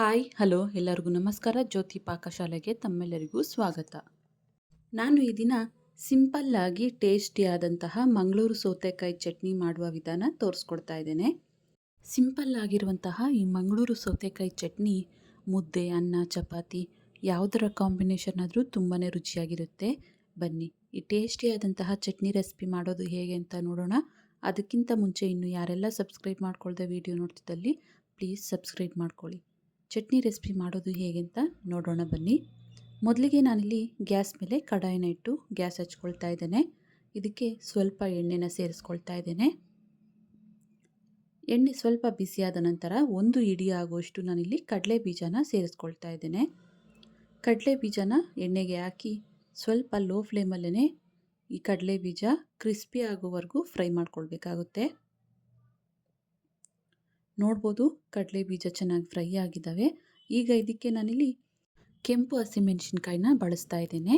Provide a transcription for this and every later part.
Hi, hello, ಎಲ್ಲರಿಗೂ ನಮಸ್ಕಾರ. ಜ್ಯೋತಿ ಪಾಕಶಾಲೆಗೆ ತಮ್ಮೆಲ್ಲರಿಗೂ ಸ್ವಾಗತ. ನಾನು ಈ ದಿನ ಸಿಂಪಲ್ಲಾಗಿ ಟೇಸ್ಟಿಯಾದಂತಹ ಮಂಗಳೂರು ಸೌತೆಕಾಯಿ ಚಟ್ನಿ ಮಾಡುವ ವಿಧಾನ ತೋರಿಸ್ಕೊಡ್ತಾ ಇದ್ದೇನೆ. ಸಿಂಪಲ್ ಆಗಿರುವಂತಹ ಈ ಮಂಗಳೂರು ಸೌತೆಕಾಯಿ ಚಟ್ನಿ ಮುದ್ದೆ, ಅನ್ನ, ಚಪಾತಿ ಯಾವುದರ ಕಾಂಬಿನೇಷನ್ ಆದರೂ ತುಂಬಾ ರುಚಿಯಾಗಿರುತ್ತೆ. ಬನ್ನಿ, ಈ ಟೇಸ್ಟಿಯಾದಂತಹ ಚಟ್ನಿ ರೆಸಿಪಿ ಮಾಡೋದು ಹೇಗೆ ಅಂತ ನೋಡೋಣ. ಅದಕ್ಕಿಂತ ಮುಂಚೆ ಇನ್ನು ಯಾರೆಲ್ಲ ಸಬ್ಸ್ಕ್ರೈಬ್ ಮಾಡ್ಕೊಳ್ದೆ ವಿಡಿಯೋ ನೋಡ್ತಿದ್ದಲ್ಲಿ ಪ್ಲೀಸ್ ಸಬ್ಸ್ಕ್ರೈಬ್ ಮಾಡ್ಕೊಳ್ಳಿ. ಚಟ್ನಿ ರೆಸಿಪಿ ಮಾಡೋದು ಹೇಗೆ ಅಂತ ನೋಡೋಣ ಬನ್ನಿ. ಮೊದಲಿಗೆ ನಾನಿಲ್ಲಿ ಗ್ಯಾಸ್ ಮೇಲೆ ಕಡಾಯಿನ ಇಟ್ಟು ಗ್ಯಾಸ್ ಹಚ್ಕೊಳ್ತಾ ಇದ್ದೇನೆ. ಇದಕ್ಕೆ ಸ್ವಲ್ಪ ಎಣ್ಣೆನ ಸೇರಿಸ್ಕೊಳ್ತಾ ಇದ್ದೇನೆ. ಎಣ್ಣೆ ಸ್ವಲ್ಪ ಬಿಸಿಯಾದ ನಂತರ ಒಂದು ಇಡಿ ಆಗುವಷ್ಟು ನಾನಿಲ್ಲಿ ಕಡಲೆ ಬೀಜನ ಸೇರಿಸ್ಕೊಳ್ತಾ ಇದ್ದೇನೆ. ಕಡಲೆ ಬೀಜನ ಎಣ್ಣೆಗೆ ಹಾಕಿ ಸ್ವಲ್ಪ ಲೋ ಫ್ಲೇಮಲ್ಲೇ ಈ ಕಡಲೆ ಬೀಜ ಕ್ರಿಸ್ಪಿ ಆಗೋವರೆಗೂ ಫ್ರೈ ಮಾಡ್ಕೊಳ್ಬೇಕಾಗುತ್ತೆ. ನೋಡ್ಬೋದು ಕಡಲೆ ಬೀಜ ಚೆನ್ನಾಗಿ ಫ್ರೈ ಆಗಿದ್ದಾವೆ. ಈಗ ಇದಕ್ಕೆ ನಾನಿಲ್ಲಿ ಕೆಂಪು ಹಸಿಮೆಣಸಿನ್ಕಾಯಿನ ಬಳಸ್ತಾ ಇದ್ದೇನೆ.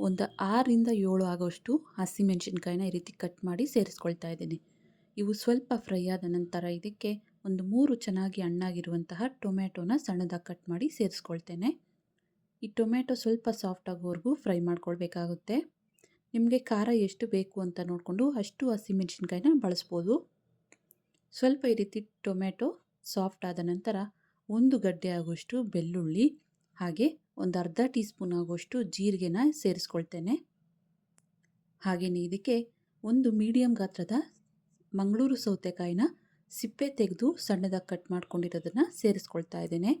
ಒಂದು ಆರರಿಂದ ಏಳು ಆಗೋಷ್ಟು ಹಸಿಮೆಣಸಿನ್ಕಾಯಿನ ಈ ರೀತಿ ಕಟ್ ಮಾಡಿ ಸೇರಿಸ್ಕೊಳ್ತಾ ಇದ್ದೀನಿ. ಇವು ಸ್ವಲ್ಪ ಫ್ರೈ ಆದ ನಂತರ ಇದಕ್ಕೆ ಒಂದು ಮೂರು ಚೆನ್ನಾಗಿ ಹಣ್ಣಾಗಿರುವಂತಹ ಟೊಮ್ಯಾಟೊನ ಸಣ್ಣದಾಗಿ ಕಟ್ ಮಾಡಿ ಸೇರಿಸ್ಕೊಳ್ತೇನೆ. ಈ ಟೊಮ್ಯಾಟೊ ಸ್ವಲ್ಪ ಸಾಫ್ಟ್ ಆಗೋವರೆಗೂ ಫ್ರೈ ಮಾಡ್ಕೊಳ್ಬೇಕಾಗುತ್ತೆ. ನಿಮಗೆ ಖಾರ ಎಷ್ಟು ಬೇಕು ಅಂತ ನೋಡಿಕೊಂಡು ಅಷ್ಟು ಹಸಿಮೆಣಸಿನ್ಕಾಯಿನ ಬಳಸ್ಬೋದು. ಸ್ವಲ್ಪ ಈ ರೀತಿ ಟೊಮೆಟೊ ಸಾಫ್ಟ್ ಆದ ನಂತರ ಒಂದು ಗಡ್ಡೆ ಆಗುವಷ್ಟು ಬೆಳ್ಳುಳ್ಳಿ, ಹಾಗೆ ಒಂದು ಅರ್ಧ ಟೀ ಸ್ಪೂನ್ ಆಗುವಷ್ಟು ಜೀರಿಗೆನ ಸೇರಿಸ್ಕೊಳ್ತೇನೆ. ಹಾಗೆಯೇ ಇದಕ್ಕೆ ಒಂದು ಮೀಡಿಯಮ್ ಗಾತ್ರದ ಮಂಗಳೂರು ಸೌತೆಕಾಯಿನ ಸಿಪ್ಪೆ ತೆಗೆದು ಸಣ್ಣದಾಗಿ ಕಟ್ ಮಾಡ್ಕೊಂಡಿರೋದನ್ನು ಸೇರಿಸ್ಕೊಳ್ತಾ ಇದ್ದೇನೆ.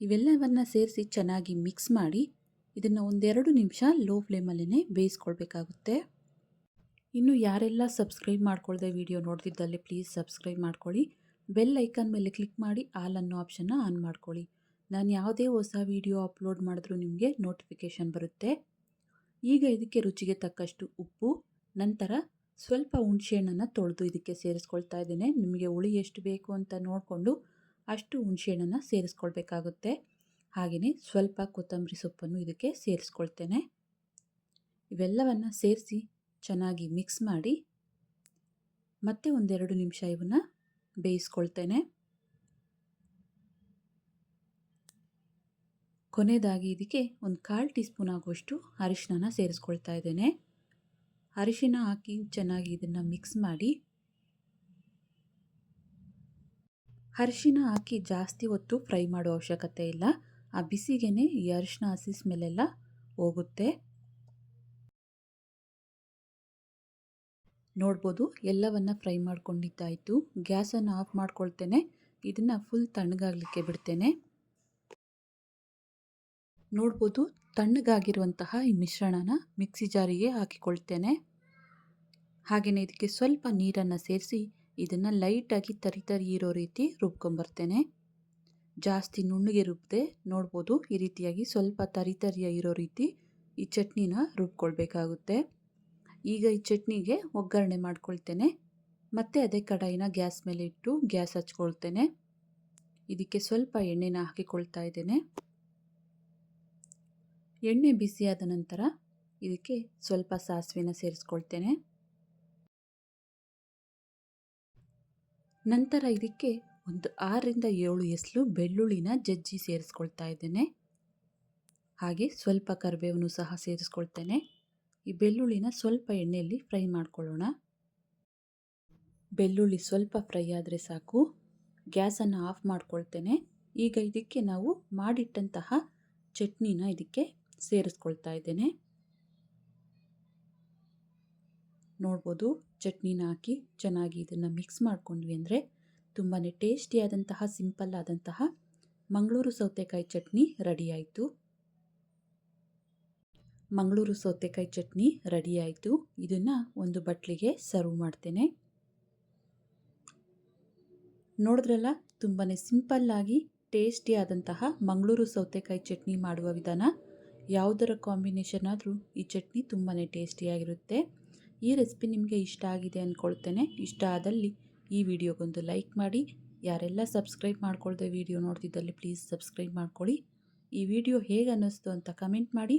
ಇವೆಲ್ಲವನ್ನು ಸೇರಿಸಿ ಚೆನ್ನಾಗಿ ಮಿಕ್ಸ್ ಮಾಡಿ ಇದನ್ನು ಒಂದೆರಡು ನಿಮಿಷ ಲೋ ಫ್ಲೇಮಲ್ಲೇ ಬೇಯಿಸ್ಕೊಳ್ಬೇಕಾಗುತ್ತೆ. ಇನ್ನು ಯಾರೆಲ್ಲ ಸಬ್ಸ್ಕ್ರೈಬ್ ಮಾಡ್ಕೊಳ್ಳದೆ ವಿಡಿಯೋ ನೋಡ್ತಿದ್ದಲ್ಲಿ ಪ್ಲೀಸ್ ಸಬ್ಸ್ಕ್ರೈಬ್ ಮಾಡ್ಕೊಳ್ಳಿ. ಬೆಲ್ ಐಕನ್ ಮೇಲೆ ಕ್ಲಿಕ್ ಮಾಡಿ ಆಲ್ ಅನ್ನೋ ಆಪ್ಷನ್ನ ಆನ್ ಮಾಡ್ಕೊಳ್ಳಿ. ನಾನು ಯಾವುದೇ ಹೊಸ ವಿಡಿಯೋ ಅಪ್ಲೋಡ್ ಮಾಡಿದ್ರೂ ನಿಮಗೆ ನೋಟಿಫಿಕೇಷನ್ ಬರುತ್ತೆ. ಈಗ ಇದಕ್ಕೆ ರುಚಿಗೆ ತಕ್ಕಷ್ಟು ಉಪ್ಪು, ನಂತರ ಸ್ವಲ್ಪ ಹುಣಸೆಹಣ್ಣನ್ನು ತೊಳೆದು ಇದಕ್ಕೆ ಸೇರಿಸ್ಕೊಳ್ತಾ ಇದ್ದೇನೆ. ನಿಮಗೆ ಹುಳಿ ಎಷ್ಟು ಬೇಕು ಅಂತ ನೋಡಿಕೊಂಡು ಅಷ್ಟು ಹುಣಸೆಹಣ್ಣನ್ನು ಸೇರಿಸ್ಕೊಳ್ಬೇಕಾಗುತ್ತೆ. ಹಾಗೆಯೇ ಸ್ವಲ್ಪ ಕೊತ್ತಂಬರಿ ಸೊಪ್ಪನ್ನು ಇದಕ್ಕೆ ಸೇರಿಸ್ಕೊಳ್ತೇನೆ. ಇವೆಲ್ಲವನ್ನು ಸೇರಿಸಿ ಚೆನ್ನಾಗಿ ಮಿಕ್ಸ್ ಮಾಡಿ ಮತ್ತೆ ಒಂದೆರಡು ನಿಮಿಷ ಇವನ್ನ ಬೇಯಿಸ್ಕೊಳ್ತೇನೆ. ಕೊನೆಯದಾಗಿ ಇದಕ್ಕೆ ಒಂದು ಕಾಲು ಟೀ ಸ್ಪೂನ್ ಆಗುವಷ್ಟು ಅರಿಶಿನ ಸೇರಿಸ್ಕೊಳ್ತಾ ಇದ್ದೇನೆ. ಅರಿಶಿನ ಹಾಕಿ ಚೆನ್ನಾಗಿ ಇದನ್ನು ಮಿಕ್ಸ್ ಮಾಡಿ ಅರಿಶಿನ ಹಾಕಿ ಜಾಸ್ತಿ ಹೊತ್ತು ಫ್ರೈ ಮಾಡೋ ಅವಶ್ಯಕತೆ ಇಲ್ಲ. ಆ ಬಿಸಿಗೆನೆ ಈ ಅರಿಶಿನ ಹಸಿ ಸ್ಮೆಲ್ಲೆಲ್ಲ ಹೋಗುತ್ತೆ. ನೋಡ್ಬೋದು. ಎಲ್ಲವನ್ನು ಫ್ರೈ ಮಾಡ್ಕೊಂಡಿದ್ದಾಯಿತು. ಗ್ಯಾಸನ್ನು ಆಫ್ ಮಾಡ್ಕೊಳ್ತೇನೆ. ಇದನ್ನು ಫುಲ್ ತಣ್ಣಗಾಗಲಿಕ್ಕೆ ಬಿಡ್ತೇನೆ. ನೋಡ್ಬೋದು, ತಣ್ಣಗಾಗಿರುವಂತಹ ಈ ಮಿಶ್ರಣನ ಮಿಕ್ಸಿ ಜಾರಿಗೆ ಹಾಕಿಕೊಳ್ತೇನೆ. ಹಾಗೆಯೇ ಇದಕ್ಕೆ ಸ್ವಲ್ಪ ನೀರನ್ನು ಸೇರಿಸಿ ಇದನ್ನು ಲೈಟಾಗಿ ತರಿ ತರಿ ಇರೋ ರೀತಿ ರುಬ್ಕೊಂಬರ್ತೇನೆ. ಜಾಸ್ತಿ ನುಣ್ಣಗೆ ರುಬ್ಬದೆ ನೋಡ್ಬೋದು ಈ ರೀತಿಯಾಗಿ ಸ್ವಲ್ಪ ತರಿ ತರಿಯ ಇರೋ ರೀತಿ ಈ ಚಟ್ನಿನ ರುಬ್ಕೊಳ್ಬೇಕಾಗುತ್ತೆ. ಈಗ ಈ ಚಟ್ನಿಗೆ ಒಗ್ಗರಣೆ ಮಾಡ್ಕೊಳ್ತೇನೆ. ಮತ್ತೆ ಅದೇ ಕಡಾಯಿನ ಗ್ಯಾಸ್ ಮೇಲೆ ಇಟ್ಟು ಗ್ಯಾಸ್ ಹಚ್ಕೊಳ್ತೇನೆ. ಇದಕ್ಕೆ ಸ್ವಲ್ಪ ಎಣ್ಣೆನ ಹಾಕಿಕೊಳ್ತಾ ಇದ್ದೇನೆ. ಎಣ್ಣೆ ಬಿಸಿಯಾದ ನಂತರ ಇದಕ್ಕೆ ಸ್ವಲ್ಪ ಸಾಸಿವೆನ ಸೇರಿಸ್ಕೊಳ್ತೇನೆ. ನಂತರ ಇದಕ್ಕೆ ಒಂದು ಆರರಿಂದ ಏಳು ಎಸ್ಲು ಬೆಳ್ಳುಳ್ಳಿನ ಜಜ್ಜಿ ಸೇರಿಸ್ಕೊಳ್ತಾ ಇದ್ದೇನೆ. ಹಾಗೆ ಸ್ವಲ್ಪ ಕರಿಬೇವನ್ನು ಸಹ ಸೇರಿಸ್ಕೊಳ್ತೇನೆ. ಈ ಬೆಳ್ಳುಳ್ಳಿನ ಸ್ವಲ್ಪ ಎಣ್ಣೆಯಲ್ಲಿ ಫ್ರೈ ಮಾಡ್ಕೊಳ್ಳೋಣ. ಬೆಳ್ಳುಳ್ಳಿ ಸ್ವಲ್ಪ ಫ್ರೈ ಆದರೆ ಸಾಕು. ಗ್ಯಾಸನ್ನು ಆಫ್ ಮಾಡ್ಕೊಳ್ತೇನೆ. ಈಗ ಇದಕ್ಕೆ ನಾವು ಮಾಡಿಟ್ಟಂತಹ ಚಟ್ನಿನ ಇದಕ್ಕೆ ಸೇರಿಸ್ಕೊಳ್ತಾ ಇದ್ದೇನೆ. ನೋಡ್ಬೋದು ಚಟ್ನಿನ ಹಾಕಿ ಚೆನ್ನಾಗಿ ಇದನ್ನು ಮಿಕ್ಸ್ ಮಾಡ್ಕೊಂಡ್ವಿ ಅಂದರೆ ತುಂಬಾ ಟೇಸ್ಟಿಯಾದಂತಹ ಸಿಂಪಲ್ ಆದಂತಹ ಮಂಗಳೂರು ಸೌತೆಕಾಯಿ ಚಟ್ನಿ ರೆಡಿಯಾಯಿತು ಮಂಗಳೂರು ಸೌತೆಕಾಯಿ ಚಟ್ನಿ ರೆಡಿ ಆಯಿತು. ಇದನ್ನು ಒಂದು ಬಟ್ಲಿಗೆ ಸರ್ವ್ ಮಾಡ್ತೇನೆ. ನೋಡಿದ್ರಲ್ಲ ತುಂಬಾ ಸಿಂಪಲ್ಲಾಗಿ ಟೇಸ್ಟಿಯಾದಂತಹ ಮಂಗಳೂರು ಸೌತೆಕಾಯಿ ಚಟ್ನಿ ಮಾಡುವ ವಿಧಾನ. ಯಾವುದರ ಕಾಂಬಿನೇಷನ್ ಆದರೂ ಈ ಚಟ್ನಿ ತುಂಬಾ ಟೇಸ್ಟಿಯಾಗಿರುತ್ತೆ ಈ ರೆಸಿಪಿ ನಿಮಗೆ ಇಷ್ಟ ಆಗಿದೆ ಅಂದ್ಕೊಳ್ತೇನೆ ಇಷ್ಟ ಆದಲ್ಲಿ ಈ ವಿಡಿಯೋಗೊಂದು ಲೈಕ್ ಮಾಡಿ. ಯಾರೆಲ್ಲ ಸಬ್ಸ್ಕ್ರೈಬ್ ಮಾಡ್ಕೊಳ್ದೆ ವಿಡಿಯೋ ನೋಡ್ತಿದ್ದಲ್ಲಿ ಪ್ಲೀಸ್ ಸಬ್ಸ್ಕ್ರೈಬ್ ಮಾಡ್ಕೊಳ್ಳಿ. ಈ ವಿಡಿಯೋ ಹೇಗೆ ಅನ್ನಿಸ್ತು ಅಂತ ಕಮೆಂಟ್ ಮಾಡಿ.